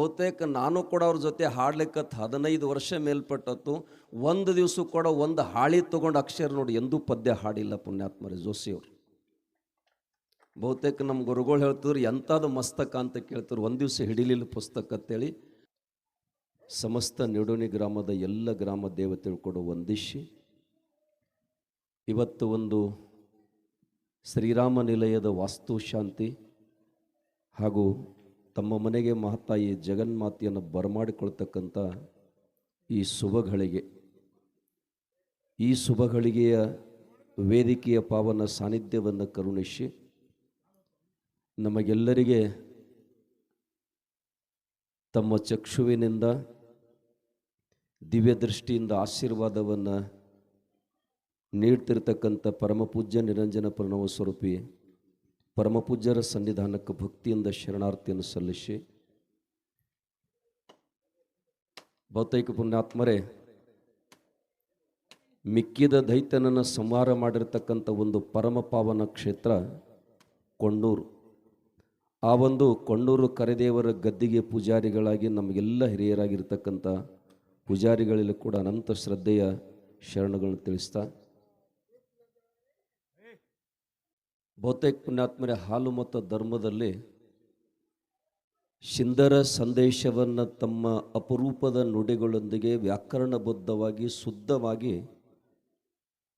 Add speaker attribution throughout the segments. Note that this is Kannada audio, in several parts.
Speaker 1: ಬಹುತೇಕ ನಾನು ಕೂಡ ಅವ್ರ ಜೊತೆ ಹಾಡ್ಲಿಕ್ಕತ್ತು ಹದಿನೈದು ವರ್ಷ ಮೇಲ್ಪಟ್ಟತ್ತು ಒಂದು ದಿವಸ ಕೂಡ ಒಂದು ಹಾಳಿ ತೊಗೊಂಡು ಅಕ್ಷರ ನೋಡಿ ಎಂದೂ ಪದ್ಯ ಹಾಡಿಲ್ಲ ಪುಣ್ಯಾತ್ಮರೇ ಜೋಶಿಯವರು ಬಹುತೇಕ ನಮ್ಮ ಗುರುಗಳು ಹೇಳ್ತಿದ್ರು ಎಂಥದ್ದು ಮಸ್ತಕ ಅಂತ ಕೇಳ್ತಾರೆ ಒಂದು ದಿವಸ ಹಿಡಿಲಿಲ್ಲ ಪುಸ್ತಕ ಅಂತೇಳಿ. ಸಮಸ್ತ ನಿಡುಣಿ ಗ್ರಾಮದ ಎಲ್ಲ ಗ್ರಾಮ ದೇವತೆಗಳು ಕೂಡ ವಂದಿಸಿ, ಇವತ್ತು ಒಂದು ಶ್ರೀರಾಮ ನಿಲಯದ ವಾಸ್ತು ಶಾಂತಿ ಹಾಗೂ ತಮ್ಮ ಮನೆಗೆ ಮಹತ್ತಾಯಿ ಜಗನ್ಮಾತೆಯನ್ನು ಬರಮಾಡಿಕೊಳ್ತಕ್ಕಂಥ ಈ ಶುಭಗಳಿಗೆ, ಈ ಶುಭಗಳಿಗೆಯ ವೇದಿಕೆಯ ಪಾವನ ಸಾನ್ನಿಧ್ಯವನ್ನು ಕರುಣಿಸಿ ನಮಗೆಲ್ಲರಿಗೆ ತಮ್ಮ ಚಕ್ಷುವಿನಿಂದ ದಿವ್ಯ ದೃಷ್ಟಿಯಿಂದ ಆಶೀರ್ವಾದವನ್ನು ನೀಡ್ತಿರ್ತಕ್ಕಂಥ ಪರಮಪೂಜ್ಯ ನಿರಂಜನ ಪ್ರಣವ ಸ್ವರೂಪಿ ಪರಮಪೂಜ್ಯರ ಸನ್ನಿಧಾನಕ್ಕೆ ಭಕ್ತಿಯಿಂದ ಶರಣಾರ್ಥಿಯನ್ನು ಸಲ್ಲಿಸಿ. ಬಹುತೇಕ ಪುಣ್ಯಾತ್ಮರೇ, ಮಿಕ್ಕಿದ ದೈತ್ಯನನ್ನು ಸಂಹಾರ ಮಾಡಿರ್ತಕ್ಕಂಥ ಒಂದು ಪರಮ ಪಾವನ ಕ್ಷೇತ್ರ ಕೊಂಡೂರು ಆ ಒಂದು ಕೊಂಡೂರು ಕರೆದೇವರ ಗದ್ದಿಗೆ ಪೂಜಾರಿಗಳಾಗಿ ನಮಗೆಲ್ಲ ಹಿರಿಯರಾಗಿರ್ತಕ್ಕಂಥ ಪೂಜಾರಿಗಳಲ್ಲಿ ಕೂಡ ಅನಂತ ಶ್ರದ್ಧೆಯ ಶರಣಗಳನ್ನು ತಿಳಿಸ್ತಾ ಬಹುತೇಕ ಪುಣ್ಯಾತ್ಮರ ಹಾಲು ಮತ್ತು ಧರ್ಮದಲ್ಲಿ ಶಿಂದರ ಸಂದೇಶವನ್ನು ತಮ್ಮ ಅಪರೂಪದ ನುಡಿಗಳೊಂದಿಗೆ ವ್ಯಾಕರಣಬದ್ಧವಾಗಿ, ಶುದ್ಧವಾಗಿ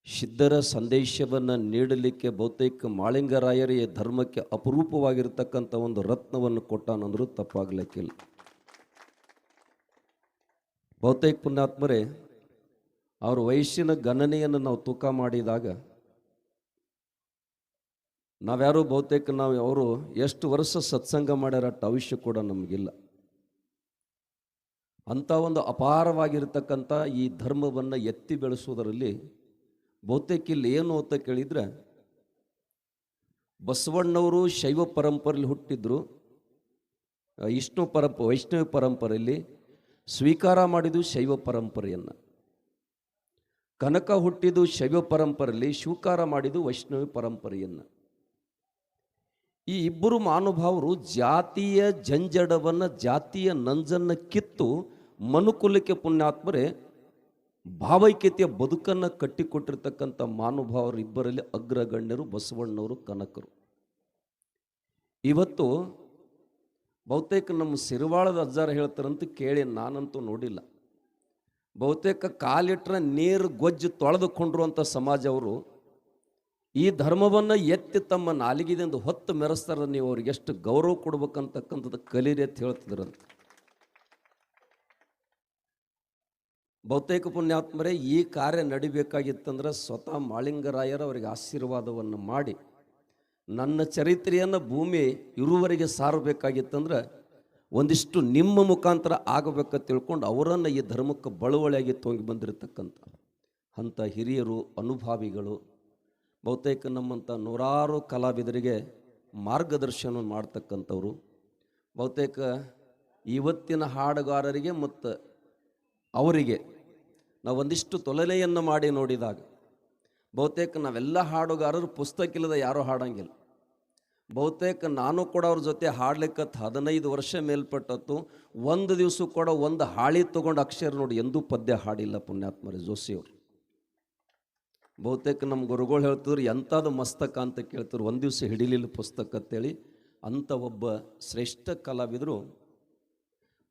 Speaker 1: ಸಿದ್ಧರ ಸಂದೇಶವನ್ನು ನೀಡಲಿಕ್ಕೆ ಬಹುತೇಕ ಮಾಳಿಂಗರಾಯರ ಈ ಧರ್ಮಕ್ಕೆ ಅಪರೂಪವಾಗಿರ್ತಕ್ಕಂಥ ಒಂದು ರತ್ನವನ್ನು ಕೊಟ್ಟಾನಂದರೂ ತಪ್ಪಾಗಲಿಕ್ಕಿಲ್ಲ. ಬಹುತೇಕ ಪುಣ್ಯಾತ್ಮರೇ ಅವ್ರ ವಯಸ್ಸಿನ ಗಣನೆಯನ್ನು ನಾವು ತೂಕ ಮಾಡಿದಾಗ ನಾವ್ಯಾರು ಬಹುತೇಕ ನಾವು ಅವರು ಎಷ್ಟು ವರ್ಷ ಸತ್ಸಂಗ ಮಾಡ್ಯಾರ ಅಷ್ಟು ಅವಶ್ಯ ಕೂಡ ನಮಗಿಲ್ಲ. ಅಂಥ ಒಂದು ಅಪಾರವಾಗಿರ್ತಕ್ಕಂಥ ಈ ಧರ್ಮವನ್ನು ಎತ್ತಿ ಬೆಳೆಸೋದರಲ್ಲಿ ಬಹುತೇಕ ಇಲ್ಲಿ ಏನು ಅಂತ ಕೇಳಿದ್ರೆ, ಬಸವಣ್ಣವರು ಶೈವ ಪರಂಪರೆಯಲ್ಲಿ ಹುಟ್ಟಿದ್ರು. ವಿಷ್ಣು ಪರಂಪ, ವೈಷ್ಣವ ಪರಂಪರೆಯಲ್ಲಿ ಸ್ವೀಕಾರ ಮಾಡಿದ್ದು ಶೈವ ಪರಂಪರೆಯನ್ನು. ಕನಕ ಹುಟ್ಟಿದ್ದು ಶೈವ ಪರಂಪರೆಯಲ್ಲಿ ಸ್ವೀಕಾರ ಮಾಡಿದ್ದು ವೈಷ್ಣವ ಪರಂಪರೆಯನ್ನು. ಈ ಇಬ್ಬರು ಮಹಾನುಭಾವರು ಜಾತಿಯ ಜಂಜಡವನ್ನು, ಜಾತಿಯ ನಂಜನ್ನು ಕಿತ್ತು ಮನುಕುಲಕ್ಕೆ ಪುಣ್ಯಾತ್ಮರೇ ಭಾವೈಕ್ಯತೆಯ ಬದುಕನ್ನು ಕಟ್ಟಿಕೊಟ್ಟಿರ್ತಕ್ಕಂಥ ಮಹಾನುಭಾವರು ಇಬ್ಬರಲ್ಲಿ ಅಗ್ರಗಣ್ಯರು, ಬಸವಣ್ಣವರು ಕನಕರು. ಇವತ್ತು ಬಹುತೇಕ ನಮ್ಮ ಸಿರಿವಾಳದ ಅಜ್ಜಾರ ಹೇಳ್ತಾರಂತ ಕೇಳಿ ನಾನಂತೂ ನೋಡಿಲ್ಲ. ಬಹುತೇಕ ಕಾಲಿಟ್ರೆ ನೀರು ಗೊಜ್ಜು ತೊಳೆದುಕೊಂಡಿರುವಂಥ ಸಮಾಜ ಅವರು ಈ ಧರ್ಮವನ್ನು ಎತ್ತಿ ತಮ್ಮ ನಾಲಿಗೆದಿಂದ ಹೊತ್ತು ಮೆರೆಸ್ತಾರ ನೀವು, ಅವ್ರಿಗೆ ಎಷ್ಟು ಗೌರವ ಕೊಡ್ಬೇಕಂತಕ್ಕಂಥದ್ದು ಕಲೀರಿ ಅಂತ ಹೇಳ್ತಿದ್ರಂತ. ಬಹುತೇಕ ಪುಣ್ಯಾತ್ಮರೇ, ಈ ಕಾರ್ಯ ನಡಿಬೇಕಾಗಿತ್ತಂದ್ರೆ ಸ್ವತಃ ಮಾಳಿಂಗರಾಯರ ಅವರಿಗೆ ಆಶೀರ್ವಾದವನ್ನು ಮಾಡಿ, ನನ್ನ ಚರಿತ್ರೆಯನ್ನು ಭೂಮಿ ಇರುವವರೆಗೆ ಸಾರಬೇಕಾಗಿತ್ತಂದ್ರೆ ಒಂದಿಷ್ಟು ನಿಮ್ಮ ಮುಖಾಂತರ ಆಗಬೇಕ ತಿಳ್ಕೊಂಡು ಅವರನ್ನು ಈ ಧರ್ಮಕ್ಕೆ ಬಳುವಳಿಯಾಗಿ ತೊಂಗಿ ಬಂದಿರತಕ್ಕಂಥ, ಅಂಥ ಹಿರಿಯರು, ಅನುಭಾವಿಗಳು ಬಹುತೇಕ ನಮ್ಮಂಥ ನೂರಾರು ಕಲಾವಿದರಿಗೆ ಮಾರ್ಗದರ್ಶನ ಮಾಡ್ತಕ್ಕಂಥವ್ರು. ಬಹುತೇಕ ಇವತ್ತಿನ ಹಾಡುಗಾರರಿಗೆ ಮತ್ತು ಅವರಿಗೆ ನಾವು ಒಂದಿಷ್ಟು ತೊಲನೆಯನ್ನು ಮಾಡಿ ನೋಡಿದಾಗ ಬಹುತೇಕ ನಾವೆಲ್ಲ ಹಾಡುಗಾರರು ಪುಸ್ತಕ ಇಲ್ಲದ ಯಾರೂ ಹಾಡಂಗಿಲ್ಲ. ಬಹುತೇಕ ನಾನು ಕೂಡ ಅವ್ರ ಜೊತೆ ಹಾಡ್ಲಿಕ್ಕತ್ತು ಹದಿನೈದು ವರ್ಷ ಮೇಲ್ಪಟ್ಟತ್ತು. ಒಂದು ದಿವಸ ಕೂಡ ಒಂದು ಹಾಳಿ ತೊಗೊಂಡು ಅಕ್ಷರ ನೋಡಿ ಎಂದೂ ಪದ್ಯ ಹಾಡಿಲ್ಲ ಪುಣ್ಯಾತ್ಮರೇ ಜೋಶಿಯವರು ಬಹುತೇಕ ನಮ್ಮ ಗುರುಗಳು ಹೇಳ್ತಿದ್ರು ಎಂಥದ್ದು ಮಸ್ತಕ ಅಂತ ಕೇಳ್ತಾರೆ ಒಂದು ದಿವಸ ಹಿಡಿಲಿಲ್ಲ ಪುಸ್ತಕ, ಅಂತೇಳಿ ಅಂಥ ಒಬ್ಬ ಶ್ರೇಷ್ಠ ಕಲಾವಿದರು.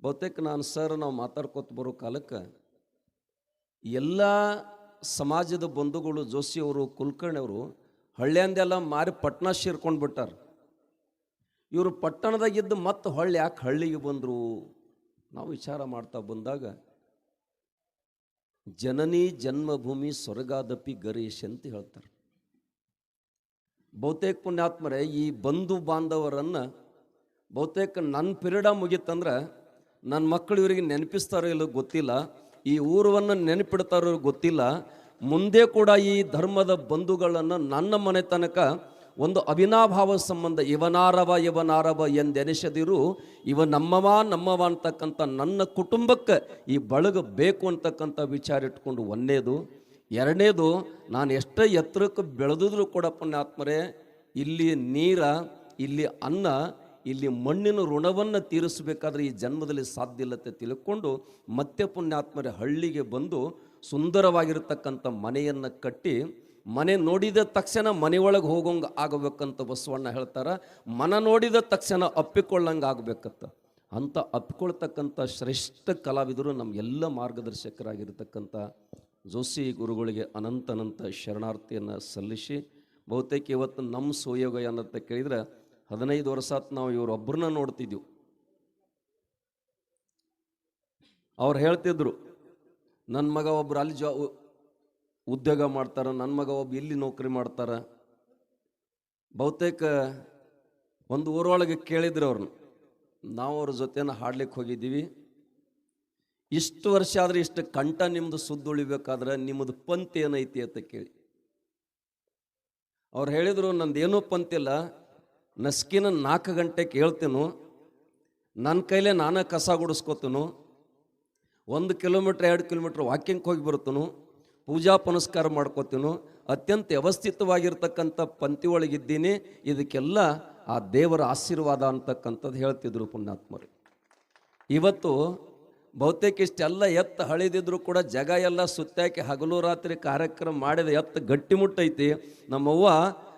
Speaker 1: ಬಹುತೇಕ ನಾನು ಸರ್ ನಾವು ಮಾತಾಡ್ಕೊತ ಬರೋ ಕಾಲಕ್ಕೆ ಎಲ್ಲ ಸಮಾಜದ ಬಂಧುಗಳು ಜೋಶಿಯವರು ಕುಲಕರ್ಣಿಯವರು ಹಳ್ಳಿಯಂದೆಲ್ಲ ಮಾರಿ ಪಟ್ಟಣ ಸೇರ್ಕೊಂಡು ಬಿಟ್ಟಾರ. ಇವರು ಪಟ್ಟಣದಾಗಿದ್ದು ಮತ್ತೆ ಹೊಳ್ಳಿ ಯಾಕೆ ಹಳ್ಳಿಗೆ ಬಂದರು? ನಾವು ವಿಚಾರ ಮಾಡ್ತಾ ಬಂದಾಗ ಜನನಿ ಜನ್ಮಭೂಮಿ ಸ್ವರ್ಗಾದಪಿ ಗರೀಶ್ ಅಂತ ಹೇಳ್ತಾರೆ. ಬಹುತೇಕ ಪುಣ್ಯಾತ್ಮರೇ, ಈ ಬಂಧು ಬಾಂಧವರನ್ನು ಬಹುತೇಕ ನನ್ನ ಪಿರಿಯಡ ಮುಗೀತಂದ್ರೆ ನನ್ನ ಮಕ್ಕಳು ಇವರಿಗೆ ನೆನಪಿಸ್ತಾರೋ ಇಲ್ಲ ಗೊತ್ತಿಲ್ಲ, ಈ ಊರವನ್ನು ನೆನಪಿಡ್ತಾರೋ ಗೊತ್ತಿಲ್ಲ, ಮುಂದೆ ಕೂಡ ಈ ಧರ್ಮದ ಬಂಧುಗಳನ್ನು ನನ್ನ ಮನೆ ತನಕ ಒಂದು ಅವಿನಾಭಾವ ಸಂಬಂಧ, ಇವನಾರವ ಇವನಾರವ ಎಂದೆನಿಸದಿರು, ಇವ ನಮ್ಮವ ನಮ್ಮವ ಅಂತಕ್ಕಂಥ ನನ್ನ ಕುಟುಂಬಕ್ಕೆ ಈ ಬಳಗ ಬೇಕು ಅಂತಕ್ಕಂಥ ವಿಚಾರ ಇಟ್ಕೊಂಡು ಒಂದೇದು. ಎರಡನೇದು, ನಾನು ಎಷ್ಟೇ ಎತ್ತರಕ್ಕೆ ಬೆಳೆದಿದ್ರು ಕೂಡ ಪುಣ್ಯಾತ್ಮರೇ, ಇಲ್ಲಿ ನೀರ, ಇಲ್ಲಿ ಅನ್ನ, ಇಲ್ಲಿ ಮಣ್ಣಿನ ಋಣವನ್ನು ತೀರಿಸಬೇಕಾದ್ರೆ ಈ ಜನ್ಮದಲ್ಲಿ ಸಾಧ್ಯ ಇಲ್ಲತೆ ತಿಳ್ಕೊಂಡು ಮತ್ತೆ ಪುಣ್ಯಾತ್ಮರ ಹಳ್ಳಿಗೆ ಬಂದು ಸುಂದರವಾಗಿರತಕ್ಕಂಥ ಮನೆಯನ್ನು ಕಟ್ಟಿ ಮನೆ ನೋಡಿದ ತಕ್ಷಣ ಮನೆಯೊಳಗೆ ಹೋಗೋಂಗೆ ಆಗಬೇಕಂತ ಬಸವಣ್ಣ ಹೇಳ್ತಾರ, ಮನ ನೋಡಿದ ತಕ್ಷಣ ಅಪ್ಪಿಕೊಳ್ಳಂಗೆ ಆಗಬೇಕಂತ ಅಂತ ಅಪ್ಪಿಕೊಳ್ತಕ್ಕಂಥ ಶ್ರೇಷ್ಠ ಕಲಾವಿದರು ನಮಗೆಲ್ಲ ಮಾರ್ಗದರ್ಶಕರಾಗಿರ್ತಕ್ಕಂಥ ಜೋಶಿ ಗುರುಗಳಿಗೆ ಅನಂತ ಅನಂತ ಶರಣಾರ್ಥಿಯನ್ನು ಸಲ್ಲಿಸಿ, ಬಹುತೇಕ ಇವತ್ತು ನಮ್ಮ ಸೋಯೋಗ ಏನಂತ ಕೇಳಿದ್ರೆ, ಹದಿನೈದು ವರ್ಷ ನಾವು ಇವರೊಬ್ಬರನ್ನ ನೋಡ್ತಿದ್ವಿ ಅವ್ರು ಹೇಳ್ತಿದ್ರು ನನ್ನ ಮಗ ಒಬ್ರು ಅಲ್ಲಿ ಜಾ ಉದ್ಯೋಗ ಮಾಡ್ತಾರ ನನ್ನ ಮಗ ಒಬ್ಬ ಇಲ್ಲಿ ನೌಕರಿ ಮಾಡ್ತಾರ. ಬಹುತೇಕ ಒಂದು ಊರೊಳಗೆ ಕೇಳಿದ್ರು ಅವ್ರನ್ನ, ನಾವು ಅವ್ರ ಜೊತೆನ ಹಾಡ್ಲಿಕ್ಕೆ ಹೋಗಿದ್ದೀವಿ. ಇಷ್ಟು ವರ್ಷ ಆದರೆ ಇಷ್ಟು ಕಂಠ ನಿಮ್ಮದು ಸುದ್ದು ಉಳಿಬೇಕಾದ್ರೆ ನಿಮ್ಮದು ಪಂತ್ ಏನೈತಿ ಅಂತ ಕೇಳಿ. ಅವ್ರು ಹೇಳಿದರು, ನಂದು ಏನೂ ಪಂತಿಲ್ಲ ನಸ್ಕಿನ ನಾಲ್ಕು ಗಂಟೆಗೆ ಹೇಳ್ತೇನು ನನ್ನ ಕೈಲೇ ನಾನೇ ಕಸ ಗುಡಿಸ್ಕೋತನು, ಒಂದು ಕಿಲೋಮೀಟ್ರ್, ಎರಡು ಕಿಲೋಮೀಟ್ರ್ ವಾಕಿಂಗ್ ಹೋಗಿ ಬರ್ತನು ಪೂಜಾ ಪುನಸ್ಕಾರ ಮಾಡ್ಕೋತೀನು, ಅತ್ಯಂತ ವ್ಯವಸ್ಥಿತವಾಗಿರ್ತಕ್ಕಂಥ ಪಂಕ್ತಿ ಒಳಗಿದ್ದೀನಿ ಇದಕ್ಕೆಲ್ಲ ಆ ದೇವರ ಆಶೀರ್ವಾದ ಅಂತಕ್ಕಂಥದ್ದು ಹೇಳ್ತಿದ್ರು ಪುಣ್ಯಾತ್ಮರು. ಇವತ್ತು ಬಹುತೇಕ ಇಷ್ಟೆಲ್ಲ ಎತ್ತ ಹಳಿದಿದ್ರು ಕೂಡ ಜಗ ಎಲ್ಲ ಸುತ್ತಾಕಿ ಹಗಲು ರಾತ್ರಿ ಕಾರ್ಯಕ್ರಮ ಮಾಡಿದ ಎತ್ತ ಗಟ್ಟಿಮುಟ್ಟೈತಿ. ನಮ್ಮವ್ವ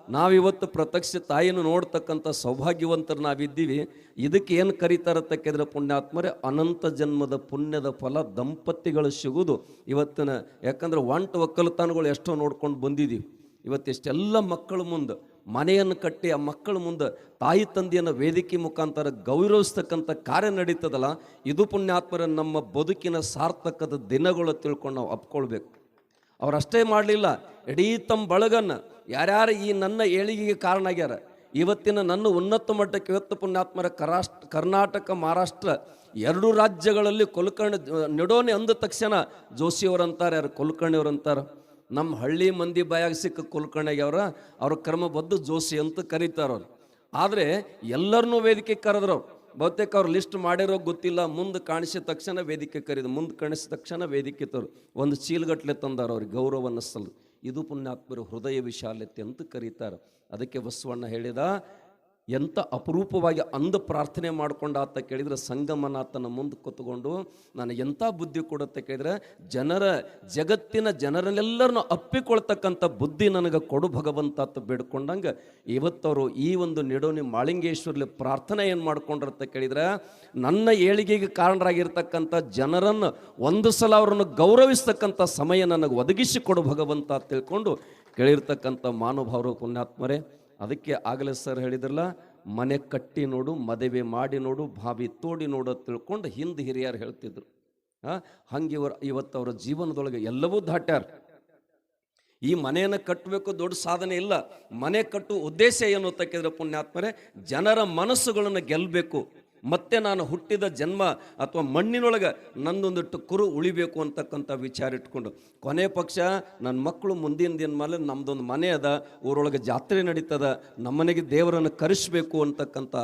Speaker 1: ನಾವಿವತ್ತು ಪ್ರತ್ಯಕ್ಷ ತಾಯಿಯನ್ನು ನೋಡ್ತಕ್ಕಂಥ ಸೌಭಾಗ್ಯವಂತರು ನಾವಿದ್ದೀವಿ. ಇದಕ್ಕೆ ಏನು ಕರೀತಾರೆ ತಕ್ಕಿದ್ರೆ ಪುಣ್ಯಾತ್ಮರೆ, ಅನಂತ ಜನ್ಮದ ಪುಣ್ಯದ ಫಲ ದಂಪತಿಗಳು ಸಿಗುವುದು. ಇವತ್ತಿನ ಯಾಕಂದ್ರೆ ಒಂಟು ಒಕ್ಕಲುತಾನಗಳು ಎಷ್ಟೋ ನೋಡ್ಕೊಂಡು ಬಂದಿದ್ದೀವಿ. ಇವತ್ತಿಷ್ಟೆಲ್ಲ ಮಕ್ಕಳ ಮುಂದೆ, ಮನೆಯನ್ನು ಕಟ್ಟಿ ಆ ಮಕ್ಕಳ ಮುಂದೆ ತಾಯಿ ತಂದೆಯನ್ನು ವೇದಿಕೆ ಮುಖಾಂತರ ಗೌರವಿಸ್ತಕ್ಕಂಥ ಕಾರ್ಯ ನಡೀತದಲ್ಲ, ಇದು ಪುಣ್ಯಾತ್ಮರ ನಮ್ಮ ಬದುಕಿನ ಸಾರ್ಥಕದ ದಿನಗಳು ತಿಳ್ಕೊಂಡು ನಾವು ಅಪ್ಕೊಳ್ಬೇಕು. ಅವರಷ್ಟೇ ಮಾಡಲಿಲ್ಲ. ಇಡೀ ತಮ್ಮ ಬಳಗನ್ನು ಯಾರ್ಯಾರು ಈ ನನ್ನ ಏಳಿಗೆಗೆ ಕಾರಣ ಆಗ್ಯಾರ. ಇವತ್ತಿನ ನನ್ನ ಉನ್ನತ ಮಟ್ಟಕ್ಕೆ ಇವತ್ತು ಪುಣ್ಯಾತ್ಮರ ಕರಾಷ್ಟ್ರ ಕರ್ನಾಟಕ, ಮಹಾರಾಷ್ಟ್ರ ಎರಡು ರಾಜ್ಯಗಳಲ್ಲಿ ಕುಲಕರ್ಣಿ ನೆಡೋನೆ ಅಂದ ತಕ್ಷಣ ಜೋಶಿಯವರಂತಾರೆ ಯಾರು ಕುಲಕರ್ಣಿಯವ್ರಂತಾರೆ ನಮ್ಮ ಹಳ್ಳಿ ಮಂದಿ ಬಾಯಾಗ ಸಿಕ್ಕ ಕುಲಕರ್ಣಿಯವ್ರ ಅವ್ರ ಕ್ರಮಬದ್ಧ ಜೋಶಿ ಅಂತ ಕರೀತಾರವ್ರು ಆದರೆ ಎಲ್ಲರನ್ನೂ ವೇದಿಕೆ ಕರೆದ್ರು ಅವ್ರು. ಬಹುತೇಕ ಅವ್ರು ಲಿಸ್ಟ್ ಮಾಡಿರೋ ಗೊತ್ತಿಲ್ಲ. ಮುಂದೆ ಕಾಣಿಸಿದ ತಕ್ಷಣ ವೇದಿಕೆ ಕರೆದು. ಮುಂದೆ ಕಾಣಿಸಿದ ತಕ್ಷಣ ವೇದಿಕೆ ತರು. ಒಂದು ಚೀಲಗಟ್ಲೆ ತಂದಾರ ಅವ್ರಿಗೆ ಗೌರವವನ್ನು ಅನ್ನಿಸಲು ಇದು ಪುಣ್ಯಾತ್ಮರು ಹೃದಯ ವಿಶಾಲತೆ ಅಂತ ಕರೀತಾರೆ. ಅದಕ್ಕೆ ಬಸವಣ್ಣ ಹೇಳಿದ ಎಂಥ ಅಪರೂಪವಾಗಿ ಅಂದ ಪ್ರಾರ್ಥನೆ ಮಾಡ್ಕೊಂಡ ಆತ ಕೇಳಿದ್ರೆ ಸಂಗಮನಾಥನ ಮುಂದೆ ಕೂತ್ಕೊಂಡು ನಾನು ಎಂಥ ಬುದ್ಧಿ ಕೊಡುತ್ತೆ ಕೇಳಿದ್ರೆ, ಜನರ ಜಗತ್ತಿನ ಜನರನ್ನೆಲ್ಲರನ್ನು ಅಪ್ಪಿಕೊಳ್ತಕ್ಕಂಥ ಬುದ್ಧಿ ನನಗೆ ಕೊಡು ಭಗವಂತ ಅಂತ ಬೇಡ್ಕೊಂಡಂಗೆ, ಇವತ್ತವರು ಈ ಒಂದು ನಿಡೋನಿ ಮಾಳಿಂಗೇಶ್ವರಲ್ಲಿ ಪ್ರಾರ್ಥನೆ ಏನು ಮಾಡ್ಕೊಂಡಿರುತ್ತೆ ಕೇಳಿದ್ರೆ, ನನ್ನ ಏಳಿಗೆಗೆ ಕಾರಣರಾಗಿರ್ತಕ್ಕಂಥ ಜನರನ್ನು ಒಂದು ಸಲ ಅವರನ್ನು ಗೌರವಿಸ್ತಕ್ಕಂಥ ಸಮಯ ನನಗೆ ಒದಗಿಸಿ ಕೊಡು ಭಗವಂತ ತಿಳ್ಕೊಂಡು, ಕೇಳಿರ್ತಕ್ಕಂಥ ಮಾನುಭಾವರು ಪುಣ್ಯಾತ್ಮರೇ ಅದಕ್ಕೆ ಆಗಲೇ ಸರ್ ಹೇಳಿದ್ರಲ್ಲ, ಮನೆ ಕಟ್ಟಿ ನೋಡು, ಮದುವೆ ಮಾಡಿ ನೋಡು ಬಾವಿ ತೋಡಿ ನೋಡು ತಿಳ್ಕೊಂಡು ಹಿಂದೆ ಹಿರಿಯರು ಹೇಳ್ತಿದ್ರು. ಹಾಂ ಹಂಗೆ ಇವರು ಇವತ್ತು ಅವರ ಜೀವನದೊಳಗೆ ಎಲ್ಲವೂ ದಾಟ್ಯಾರ. ಈ ಮನೆಯನ್ನು ಕಟ್ಟಬೇಕು ದೊಡ್ಡ ಸಾಧನೆ ಇಲ್ಲ. ಮನೆ ಕಟ್ಟುವ ಉದ್ದೇಶ ಏನು ಅಂತ ಪುಣ್ಯಾತ್ಮರೇ, ಜನರ ಮನಸ್ಸುಗಳನ್ನು ಗೆಲ್ಲಬೇಕು ಮತ್ತೆ ನಾನು ಹುಟ್ಟಿದ ಜನ್ಮ ಅಥವಾ ಮಣ್ಣಿನೊಳಗೆ ನಂದೊಂದಿಟ್ಟು ಕುರು ಉಳಿಬೇಕು ಅಂತಕ್ಕಂಥ ವಿಚಾರ ಇಟ್ಕೊಂಡು, ಕೊನೆ ಪಕ್ಷ ನನ್ನ ಮಕ್ಕಳು ಮುಂದಿನ ದಿನ ಮೇಲೆ ನಮ್ಮದೊಂದು ಮನೆ ಅದ, ಊರೊಳಗೆ ಜಾತ್ರೆ ನಡೀತದ, ನಮ್ಮನೆಗೆ ದೇವರನ್ನು ಕರೆಸಬೇಕು ಅಂತಕ್ಕಂಥ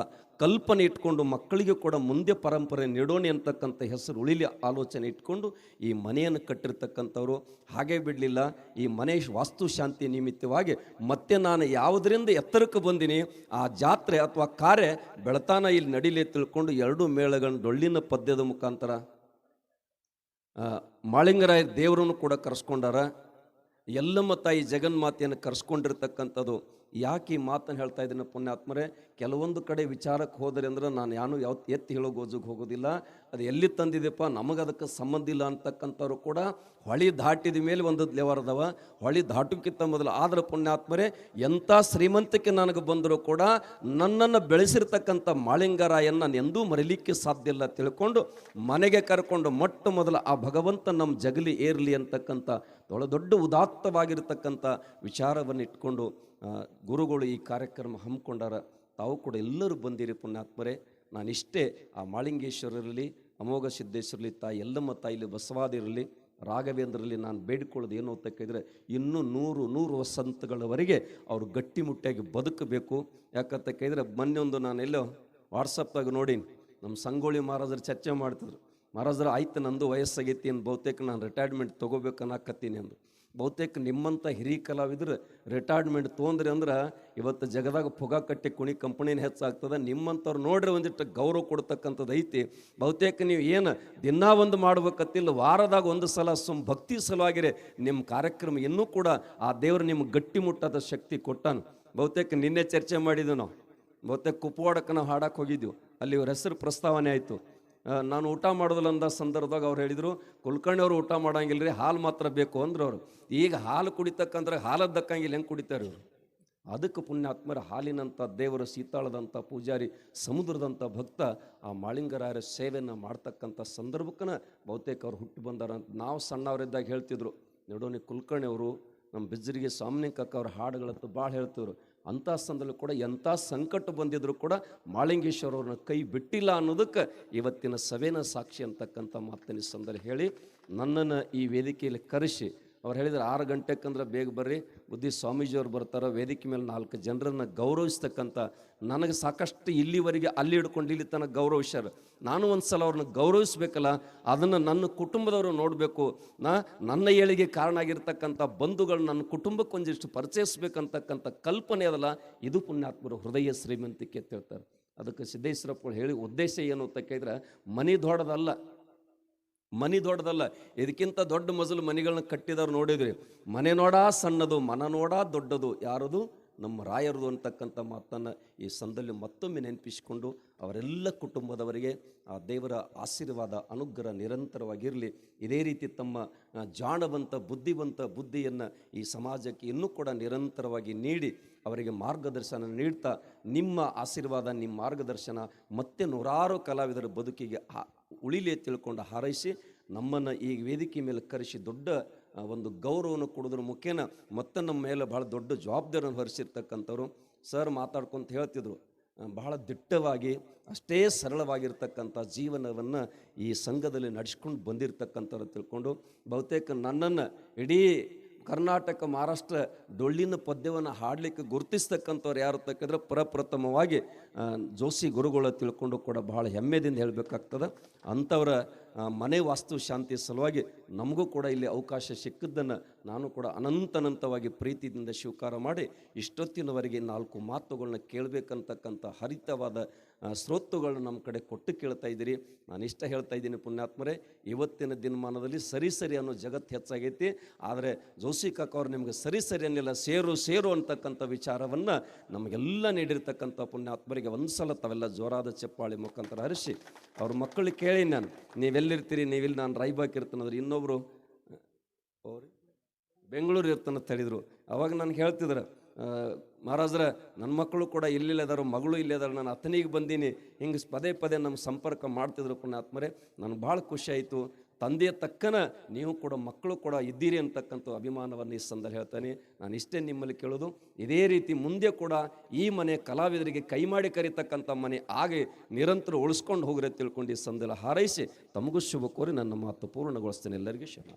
Speaker 1: ಕಲ್ಪನೆ ಇಟ್ಕೊಂಡು ಮಕ್ಕಳಿಗೆ ಕೂಡ ಮುಂದೆ ಪರಂಪರೆ ನೀಡೋಣಿ ಅಂತಕ್ಕಂಥ ಹೆಸರು ಉಳಿಲಿ ಆಲೋಚನೆ ಇಟ್ಕೊಂಡು ಈ ಮನೆಯನ್ನು ಕಟ್ಟಿರ್ತಕ್ಕಂಥವ್ರು, ಹಾಗೆ ಬಿಡಲಿಲ್ಲ. ಈ ಮನೆ ವಾಸ್ತುಶಾಂತಿ ನಿಮಿತ್ತವಾಗಿ ಮತ್ತೆ ನಾನು ಯಾವುದರಿಂದ ಎತ್ತರಕ್ಕೆ ಬಂದೀನಿ, ಆ ಜಾತ್ರೆ ಅಥವಾ ಕಾರ್ಯ ಬೆಳತಾನ ಇಲ್ಲಿ ನಡೀಲಿ ತಿಳ್ಕೊಂಡು ಎರಡು ಮೇಳಗಳನ್ನು ಡೊಳ್ಳಿನ ಪದ್ಯದ ಮುಖಾಂತರ ಮಾಳಿಂಗರಾಯ ದೇವರನ್ನು ಕೂಡ ಕರೆಸ್ಕೊಂಡಾರ. ಎಲ್ಲಮ್ಮ ತಾಯಿ ಜಗನ್ಮಾತೆಯನ್ನು ಕರೆಸ್ಕೊಂಡಿರ್ತಕ್ಕಂಥದ್ದು ಯಾಕೆ ಈ ಮಾತನ್ನು ಹೇಳ್ತಾ ಇದ್ದೀನಿ ಪುಣ್ಯಾತ್ಮರೇ, ಕೆಲವೊಂದು ಕಡೆ ವಿಚಾರಕ್ಕೆ ಹೋದರೆ ಅಂದ್ರೆ ನಾನು ಯಾನು ಯಾವ ಎತ್ತಿ ಹೇಳೋ ಗೋಜುಗೆ ಹೋಗೋದಿಲ್ಲ. ಅದು ಎಲ್ಲಿ ತಂದಿದೆಪ್ಪ ನಮಗೆ ಅದಕ್ಕೆ ಸಂಬಂಧ ಇಲ್ಲ ಅಂತಕ್ಕಂಥವ್ರು ಕೂಡ ಹೊಳಿ ದಾಟಿದ ಮೇಲೆ ಒಂದು ಲೆವರದವ ಹೊಳಿ ದಾಟೋಕ್ಕಿಂತ ಮೊದಲು. ಆದ್ರೆ ಪುಣ್ಯಾತ್ಮರೇ, ಎಂಥ ಶ್ರೀಮಂತಿಕೆ ನನಗೆ ಬಂದರೂ ಕೂಡ ನನ್ನನ್ನು ಬೆಳೆಸಿರ್ತಕ್ಕಂಥ ಮಾಳಿಂಗರಾಯನ್ನ ನಾನು ಎಂದೂ ಮರಿಲಿಕ್ಕೆ ಸಾಧ್ಯ ಇಲ್ಲ ತಿಳ್ಕೊಂಡು ಮನೆಗೆ ಕರ್ಕೊಂಡು ಮೊಟ್ಟ ಮೊದಲು ಆ ಭಗವಂತ ನಮ್ಮ ಜಗಲಿ ಏರಲಿ ಅಂತಕ್ಕಂಥ, ದೊಡ್ಡ ದೊಡ್ಡ ಉದಾತ್ತವಾಗಿರ್ತಕ್ಕಂಥ ವಿಚಾರವನ್ನು ಇಟ್ಕೊಂಡು ಗುರುಗಳು ಈ ಕಾರ್ಯಕ್ರಮ ಹಮ್ಮಿಕೊಂಡಾರ ತಾವು ಕೂಡ ಎಲ್ಲರೂ ಬಂದಿರಿ ಪುಣ್ಯಾತ್ಮರೇ. ನಾನಿಷ್ಟೇ ಆ ಮಾಳಿಂಗೇಶ್ವರರಲ್ಲಿ, ಅಮೋಘ ಸಿದ್ದೇಶ್ವರಲಿ ತಾಯಿ, ಎಲ್ಲಮ್ಮ ತಾಯಿಲಿ ಬಸವಾದಿರಲಿ ರಾಘವೇಂದ್ರಲ್ಲಿ ನಾನು ಬೇಡಿಕೊಳ್ಳೋದು ಏನು ಅಂತ ಕೇಳಿದರೆ ಇನ್ನೂ ನೂರು ನೂರು ವಸಂತಗಳವರೆಗೆ ಅವರು ಗಟ್ಟಿಮುಟ್ಟಿಯಾಗಿ ಬದುಕಬೇಕು. ಯಾಕಂತ ಕೇಳಿದರೆ ಮೊನ್ನೆ ಒಂದು ನಾನು ಎಲ್ಲೋ ವಾಟ್ಸಪ್ದಾಗ ನೋಡೀನಿ, ನಮ್ಮ ಸಂಗೊಳ್ಳಿ ಮಹಾರಾಜರು ಚರ್ಚೆ ಮಾಡ್ತಿದ್ರು. ಮಹಾರಾಜರು ಆಯ್ತು ನಂದು ವಯಸ್ಸಾಗೈತಿ ಅಂತ ಬಹುತೇಕ ನಾನು ರಿಟೈರ್ಮೆಂಟ್ ತೊಗೋಬೇಕು ಅನ್ನಕತ್ತೀನಿ ಅಂದು ಬಹುತೇಕ ನಿಮ್ಮಂಥ ಹಿರಿಯ ಕಲಾವಿದ್ರು ರಿಟೈರ್ಮೆಂಟ್ ತೊಗೊಂಡ್ರಿ ಅಂದ್ರೆ ಇವತ್ತು ಜಗದಾಗ ಪುಗ ಕಟ್ಟಿ ಕುಣಿ ಕಂಪನಿನ ಹೆಚ್ಚಾಗ್ತದೆ. ನಿಮ್ಮಂಥವ್ರು ನೋಡ್ರಿ ಒಂದಿಷ್ಟು ಗೌರವ ಕೊಡ್ತಕ್ಕಂಥದ್ದು ಐತಿ. ಬಹುತೇಕ ನೀವು ಏನು ದಿನಾ ಒಂದು ಮಾಡ್ಬೇಕತ್ತಿಲ್ಲ, ವಾರದಾಗ ಒಂದು ಸಲ ಸುಮ್ ಭಕ್ತಿ ಸಲುವಾಗಿರೇ. ನಿಮ್ಮ ಕಾರ್ಯಕ್ರಮ ಇನ್ನೂ ಕೂಡ ಆ ದೇವರು ನಿಮ್ಗೆ ಗಟ್ಟಿ ಮುಟ್ಟದ ಶಕ್ತಿ ಕೊಟ್ಟಾನು. ಬಹುತೇಕ ನಿನ್ನೆ ಚರ್ಚೆ ಮಾಡಿದ್ವಿ ನಾವು. ಬಹುತೇಕ ಕುಪ್ವಾಡಕ್ಕೆ ನಾವು ಹಾಡಕ್ಕೆ ಹೋಗಿದ್ವಿ. ಅಲ್ಲಿ ಇವ್ರ ಹೆಸರು ಪ್ರಸ್ತಾವನೆ ಆಯಿತು. ನಾನು ಊಟ ಮಾಡೋದಿಲ್ಲ ಅಂದ ಸಂದರ್ಭದಾಗ ಅವ್ರು ಹೇಳಿದರು ಕುಲ್ಕರ್ಣಿ ಅವರು ಊಟ ಮಾಡಂಗಿಲ್ಲ ರೀ, ಹಾಲು ಮಾತ್ರ ಬೇಕು ಅಂದ್ರೆ ಅವರು. ಈಗ ಹಾಲು ಕುಡಿತಕ್ಕಂದ್ರೆ ಹಾಲದ್ದು ದಕ್ಕಂಗಿಲ್ಲ, ಹೆಂಗೆ ಕುಡಿತಾರೆ ಇವರು? ಅದಕ್ಕೆ ಪುಣ್ಯಾತ್ಮರ ಹಾಲಿನಂಥ ದೇವರ, ಸೀತಾಳದಂಥ ಪೂಜಾರಿ, ಸಮುದ್ರದಂಥ ಭಕ್ತ, ಆ ಮಾಳಿಂಗರಾಯರ ಸೇವೆಯನ್ನು ಮಾಡ್ತಕ್ಕಂಥ ಸಂದರ್ಭಕ್ಕನ ಬಹುತೇಕ ಅವ್ರು ಹುಟ್ಟಿ ಬಂದಾರ ಅಂತ ನಾವು ಸಣ್ಣವರಿದ್ದಾಗ ಹೇಳ್ತಿದ್ರು. ನಡೋನಿ ಕುಲ್ಕರ್ಣಿ ಅವರು ನಮ್ಮ ಬಿಜ್ಜರಿಗೆ ಸಾಮ್ನಿಕಕ್ಕ ಅವ್ರ ಹಾಡುಗಳತ್ತು ಭಾಳ ಹೇಳ್ತಿದ್ರು. ಅಂಥ ಸಂದರ್ಭದಲ್ಲಿ ಕೂಡ ಎಂಥ ಸಂಕಟ ಬಂದಿದ್ರೂ ಕೂಡ ಮಾಳಿಂಗೇಶ್ವರ ಅವ್ರನ್ನ ಕೈ ಬಿಟ್ಟಿಲ್ಲ ಅನ್ನೋದಕ್ಕೆ ಇವತ್ತಿನ ಸಭೆನ ಸಾಕ್ಷಿ ಅಂತಕ್ಕಂಥ ಮಾತಿನ ಸಂದರ್ಭ ಹೇಳಿ ನನ್ನನ್ನು ಈ ವೇದಿಕೆಯಲ್ಲಿ ಕರೆಸಿ ಅವ್ರು ಹೇಳಿದ್ರು ಆರು ಗಂಟೆಕ್ಕಂದ್ರೆ ಬೇಗ ಬರ್ರಿ. ಬುದ್ಧಿ ಸ್ವಾಮೀಜಿಯವ್ರು ಬರ್ತಾರೆ. ವೇದಿಕೆ ಮೇಲೆ ನಾಲ್ಕು ಜನರನ್ನು ಗೌರವಿಸ್ತಕ್ಕಂಥ ನನಗೆ ಸಾಕಷ್ಟು ಇಲ್ಲಿವರೆಗೆ ಅಲ್ಲಿ ಹಿಡ್ಕೊಂಡು ಇಲ್ಲಿ ತನಕ ಗೌರವಿಸ್ಯಾರ ನಾನು ಒಂದು ಸಲ ಅವ್ರನ್ನ ಗೌರವಿಸ್ಬೇಕಲ್ಲ, ಅದನ್ನು ನನ್ನ ಕುಟುಂಬದವರು ನೋಡಬೇಕು. ನಾ ನನ್ನ ಏಳಿಗೆ ಕಾರಣ ಆಗಿರ್ತಕ್ಕಂಥ ಬಂಧುಗಳು ನನ್ನ ಕುಟುಂಬಕ್ಕೆ ಒಂದಿಷ್ಟು ಪರಿಚಯಿಸ್ಬೇಕಂತಕ್ಕಂಥ ಕಲ್ಪನೆ ಅದಲ್ಲ. ಇದು ಪುಣ್ಯಾತ್ಮರು ಹೃದಯ ಶ್ರೀಮಂತಿಕೆ ಅಂತ ಹೇಳ್ತಾರೆ. ಅದಕ್ಕೆ ಸಿದ್ದೇಶ್ವರಪ್ಪ ಹೇಳಿ ಉದ್ದೇಶ ಏನು ಅಂತ ಕೇಳಿದ್ರೆ, ಮನೆ ದೊಡ್ಡದಲ್ಲ. ಮನಿ ದೊಡ್ಡದಲ್ಲ. ಇದಕ್ಕಿಂತ ದೊಡ್ಡ ಮಜಲು ಮನೆಗಳನ್ನ ಕಟ್ಟಿದವ್ರು ನೋಡಿದ್ರಿ. ಮನೆ ನೋಡ ಸಣ್ಣದು, ಮನ ನೋಡ ದೊಡ್ಡದು. ಯಾರದು? ನಮ್ಮ ರಾಯರದು ಅಂತಕ್ಕಂಥ ಮಾತನ್ನು ಈ ಸಂದಲ್ಲಿ ಮತ್ತೊಮ್ಮೆ ನೆನಪಿಸಿಕೊಂಡು ಅವರೆಲ್ಲ ಕುಟುಂಬದವರಿಗೆ ಆ ದೇವರ ಆಶೀರ್ವಾದ, ಅನುಗ್ರಹ ನಿರಂತರವಾಗಿರಲಿ. ಇದೇ ರೀತಿ ತಮ್ಮ ಜಾಣವಂತ, ಬುದ್ಧಿವಂತ ಬುದ್ಧಿಯನ್ನು ಈ ಸಮಾಜಕ್ಕೆ ಇನ್ನೂ ಕೂಡ ನಿರಂತರವಾಗಿ ನೀಡಿ, ಅವರಿಗೆ ಮಾರ್ಗದರ್ಶನ ನೀಡ್ತಾ, ನಿಮ್ಮ ಆಶೀರ್ವಾದ, ನಿಮ್ಮ ಮಾರ್ಗದರ್ಶನ ಮತ್ತೆ ನೂರಾರು ಕಲಾವಿದರ ಬದುಕಿಗೆ ಉಳಿಲಿ ತಿಳ್ಕೊಂಡು ಹಾರೈಸಿ ನಮ್ಮನ್ನು ಈ ವೇದಿಕೆ ಮೇಲೆ ಕರೆಸಿ ದೊಡ್ಡ ಒಂದು ಗೌರವವನ್ನು ಕೊಡೋದ್ರ ಮುಖೇನ ಮತ್ತೆ ನಮ್ಮ ಮೇಲೆ ಭಾಳ ದೊಡ್ಡ ಜವಾಬ್ದಾರಿಯನ್ನು ಹೊರಿಸಿರ್ತಕ್ಕಂಥವ್ರು. ಸರ್ ಮಾತಾಡ್ಕೊಂತ ಹೇಳ್ತಿದ್ರು ಬಹಳ ದಿಟ್ಟವಾಗಿ, ಅಷ್ಟೇ ಸರಳವಾಗಿರ್ತಕ್ಕಂಥ ಜೀವನವನ್ನು ಈ ಸಂಘದಲ್ಲಿ ನಡೆಸ್ಕೊಂಡು ಬಂದಿರತಕ್ಕಂಥವ್ರು ತಿಳ್ಕೊಂಡು ಬಹುತೇಕ ನನ್ನನ್ನು ಇಡೀ ಕರ್ನಾಟಕ, ಮಹಾರಾಷ್ಟ್ರ ಡೊಳ್ಳಿನ ಪದ್ಯವನ್ನು ಹಾಡಲಿಕ್ಕೆ ಗುರುತಿಸ್ತಕ್ಕಂಥವ್ರು ಯಾರು ತಕ್ಕಿದ್ರೆ ಪ್ರಪ್ರಥಮವಾಗಿ ಜೋಶಿ ಗುರುಗಳ ತಿಳ್ಕೊಂಡು ಕೂಡ ಭಾಳ ಹೆಮ್ಮೆದಿಂದ ಹೇಳಬೇಕಾಗ್ತದೆ. ಅಂಥವರ ಮನೆ ವಾಸ್ತು ಶಾಂತಿ ಸಲುವಾಗಿ ನಮಗೂ ಕೂಡ ಇಲ್ಲಿ ಅವಕಾಶ ಸಿಕ್ಕಿದ್ದನ್ನು ನಾನು ಕೂಡ ಅನಂತನಂತವಾಗಿ ಪ್ರೀತಿಯಿಂದ ಸ್ವೀಕಾರ ಮಾಡಿ ಇಷ್ಟೊತ್ತಿನವರೆಗೆ ನಾಲ್ಕು ಮಾತುಗಳನ್ನ ಕೇಳಬೇಕಂತಕ್ಕಂಥ ಹರಿತವಾದ ಸ್ರೋತುಗಳನ್ನ ನಮ್ಮ ಕಡೆ ಕೊಟ್ಟು ಕೇಳ್ತಾ ಇದ್ದೀರಿ. ನಾನು ಇಷ್ಟ ಹೇಳ್ತಾ ಇದ್ದೀನಿ ಪುಣ್ಯಾತ್ಮರೇ, ಇವತ್ತಿನ ದಿನಮಾನದಲ್ಲಿ ಸರಿ ಸರಿ ಅನ್ನೋ ಜಗತ್ತು ಹೆಚ್ಚಾಗೈತಿ. ಆದರೆ ಜೋಸಿ ಕಾಕ ಅವ್ರು ನಿಮಗೆ ಸರಿ ಸರಿ ಅನ್ನಿಲ್ಲ, ಸೇರು ಸೇರು ಅಂತಕ್ಕಂಥ ವಿಚಾರವನ್ನು ನಮಗೆಲ್ಲ ನೀಡಿರ್ತಕ್ಕಂಥ ಪುಣ್ಯಾತ್ಮರಿಗೆ ಒಂದು ಸಲ ತಾವೆಲ್ಲ ಜೋರಾದ ಚಪ್ಪಾಳಿ ಮುಖಾಂತರ ಹರಿಸಿ, ಅವ್ರ ಮಕ್ಕಳಿಗೆ ಕೇಳಿ ನಾನು. ನೀವೆಲ್ಲಿರ್ತೀರಿ? ನೀವಿಲ್ಲಿ ನಾನು ರೈಬಾಕ್ ಇರ್ತಾನಂದ್ರೆ ಇನ್ನೊಬ್ಬರು ಬೆಂಗಳೂರು ಇರ್ತಾನೆ ತಳಿದ್ರು ಅವಾಗ ನಾನು ಹೇಳ್ತಿದ್ರು ಮಹಾರಾಜ್ರ ನನ್ನ ಮಕ್ಕಳು ಕೂಡ ಇಲ್ಲಿಲ್ಲ ಅದಾರ ಮಗಳು ಇಲ್ಲದಾರು, ನಾನು ಅತನಿಗೆ ಬಂದೀನಿ. ಹಿಂಗೆ ಪದೇ ಪದೇ ನಮ್ಮ ಸಂಪರ್ಕ ಮಾಡ್ತಿದ್ರು ಪುಣ್ಯಾತ್ಮರೇ. ನನಗೆ ಭಾಳ ಖುಷಿ ಆಯಿತು. ತಂದೆಯ ತಕ್ಕನ ನೀವು ಕೂಡ ಮಕ್ಕಳು ಕೂಡ ಇದ್ದೀರಿ ಅಂತಕ್ಕಂಥ ಅಭಿಮಾನವನ್ನು ಈ ಸಂದರ್ಭ ಹೇಳ್ತಾನೆ. ನಾನು ಇಷ್ಟೇ ನಿಮ್ಮಲ್ಲಿ ಕೇಳೋದು, ಇದೇ ರೀತಿ ಮುಂದೆ ಕೂಡ ಈ ಮನೆ ಕಲಾವಿದರಿಗೆ ಕೈ ಮಾಡಿ ಕರೀತಕ್ಕಂಥ ಮನೆ ಆಗಿ ನಿರಂತರ ಉಳಿಸ್ಕೊಂಡು ಹೋಗ್ರೆ ತಿಳ್ಕೊಂಡು ಈ ಸಂದರ್ಭ ಹಾರೈಸಿ ತಮಗೂ ಶುಭ ಕೋರಿ ನನ್ನ ಮಾತು ಪೂರ್ಣಗೊಳಿಸ್ತೇನೆ. ಎಲ್ಲರಿಗೂ ಶುಭ.